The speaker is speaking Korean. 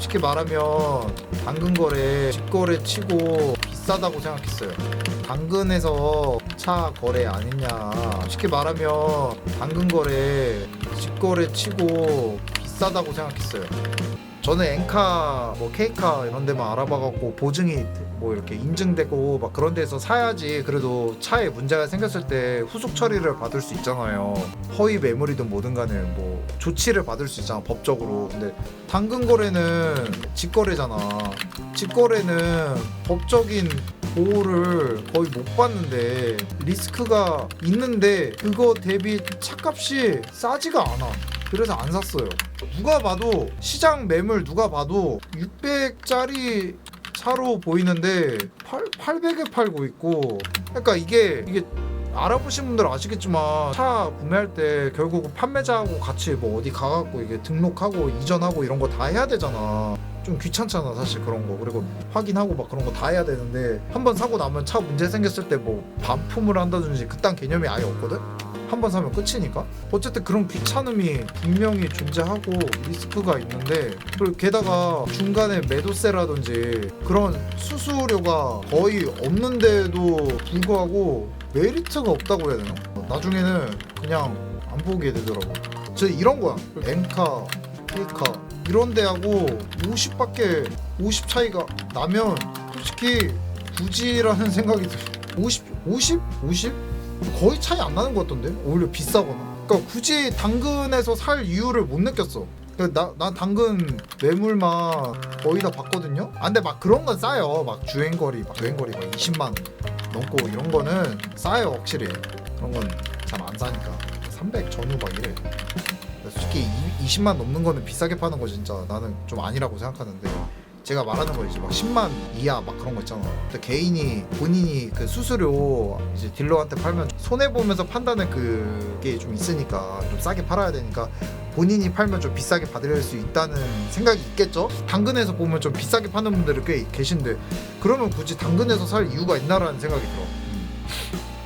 솔직히 말하면 당근 거래 직거래 치고 비싸다고 생각했어요. 당근에서 차 거래 아니냐. 쉽게 말하면 당근 거래 직거래 치고 비싸다고 생각했어요. 저는 엔카 뭐 케이카 이런 데만 알아봐갖고 보증이 뭐 이렇게 인증되고 막 그런 데서 사야지 그래도 차에 문제가 생겼을 때 후속 처리를 받을 수 있잖아요. 허위 매물이든 뭐든 간에 뭐 조치를 받을 수 있잖아 법적으로. 근데 당근 거래는 직거래잖아. 직거래는 법적인 보호를 거의 못 받는데 리스크가 있는데 그거 대비 차값이 싸지가 않아 그래서 안 샀어요. 누가 봐도 시장 매물 누가 봐도 600짜리 차로 보이는데 8, 800에 팔고 있고. 그러니까 이게 이게 알아보신 분들 아시겠지만 차 구매할 때 결국 판매자하고 같이 뭐 어디 가갖고 이게 등록하고 이전하고 이런 거 다 해야 되잖아. 좀 귀찮잖아 사실 그런 거. 그리고 확인하고 막 그런 거 다 해야 되는데 한 번 사고 나면 차 문제 생겼을 때 뭐 반품을 한다든지 그딴 개념이 아예 없거든 한 번 사면 끝이니까 어쨌든 그런 귀찮음이 분명히 존재하고 리스크가 있는데 그리고 게다가 중간에 매도세라든지 그런 수수료가 거의 없는데도 불구하고 메리트가 없다고 해야 되나? 나중에는 그냥 안 보게 되더라고 저 이런 거야 엔카, 케이카 이런 데하고 50밖에 50 차이가 나면 솔직히 굳이라는 생각이 들어 50? 50? 50? 거의 차이 안 나는 것 같던데? 오히려 비싸거나. 그러니까 굳이 당근에서 살 이유를 못 느꼈어. 나, 나 당근 매물만 거의 다 봤거든요? 아 근데 막 그런 건 싸요. 막 주행거리 막 주행거리 막 20만 넘고 이런 거는 싸요 확실히. 그런 건 잘 안 사니까. 300 전후 막 이래. 솔직히 20만 넘는 거는 비싸게 파는 거 진짜 나는 좀 아니라고 생각하는데 제가 말하는 거 이제 막 10만 이하 막 그런 거 있잖아. 근데 개인이 본인이 그 수수료 이제 딜러한테 팔면 손해 보면서 판다는 그게 좀 있으니까 좀 싸게 팔아야 되니까 본인이 팔면 좀 비싸게 받을 수 있다는 생각이 있겠죠. 당근에서 보면 좀 비싸게 파는 분들이 꽤 계신데 그러면 굳이 당근에서 살 이유가 있나라는 생각이 들어.